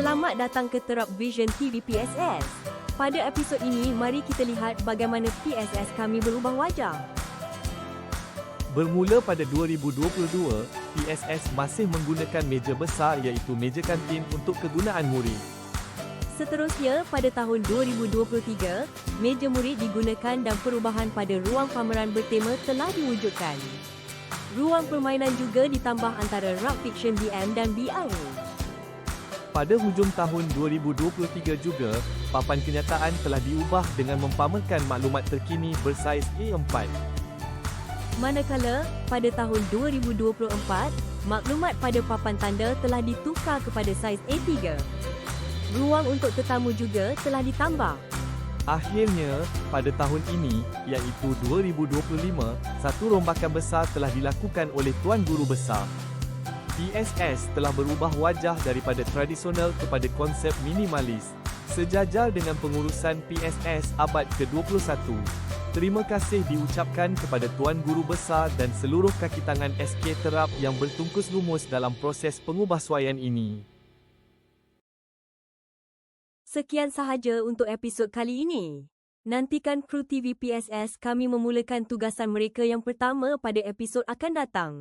Selamat datang ke Terap Vision TV PSS. Pada episod ini, mari kita lihat bagaimana PSS kami berubah wajah. Bermula pada 2022, PSS masih menggunakan meja besar iaitu meja kantin untuk kegunaan murid. Seterusnya, pada tahun 2023, meja murid digunakan dan perubahan pada ruang pameran bertema telah diwujudkan. Ruang permainan juga ditambah antara Rak Fiction BM dan BI. Pada hujung tahun 2023 juga, papan kenyataan telah diubah dengan mempamerkan maklumat terkini bersaiz A4. Manakala, pada tahun 2024, maklumat pada papan tanda telah ditukar kepada saiz A3. Ruang untuk tetamu juga telah ditambah. Akhirnya, pada tahun ini, iaitu 2025, satu rombakan besar telah dilakukan oleh Tuan Guru Besar. PSS telah berubah wajah daripada tradisional kepada konsep minimalis, sejajar dengan pengurusan PSS abad ke-21. Terima kasih diucapkan kepada Tuan Guru Besar dan seluruh kaki tangan SK Terap yang bertungkus lumus dalam proses pengubahsuaian ini. Sekian sahaja untuk episod kali ini. Nantikan kru TV PSS kami memulakan tugasan mereka yang pertama pada episod akan datang.